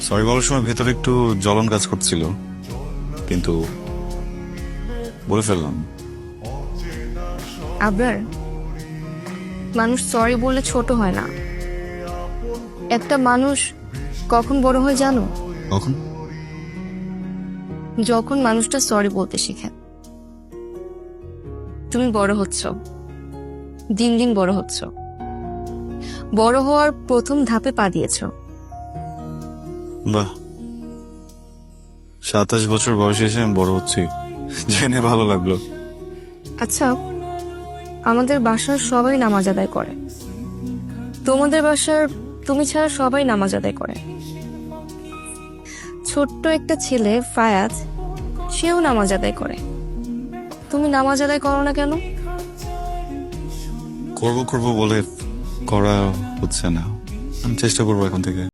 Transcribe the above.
Sorry বলার সময় ভেতরে একটু জ্বলন কাজ করছিল কিন্তু বলে ফেললাম। আবার? মানুষ সরি বলে ছোট হয় না। একটা মানুষ কখন বড় হয় জানো? কখন? যখন মানুষটা সরি বলতে শিখে। তুমি বড় হচ্ছ। দিন দিন বড় হচ্ছ। বড় হওয়ার প্রথম ধাপে পা দিয়েছ। বাহ। সাতাশ বছর বয়সে এসে আমি বড় হচ্ছি। জেনে ভালো লাগল। আচ্ছা আমাদের বাসার সবাই নামাজ আদায় করে। তোমাদের বাসার তুমি ছাড়া সবাই নামাজ আদায় করে। ছোট্ট একটা ছেলে ফায়াজ সেও নামাজ আদায় করে। তুমি নামাজ আদায় করো না কেন? করব করব বলে করা হচ্ছে না। আমি চেষ্টা করব এখন থেকে।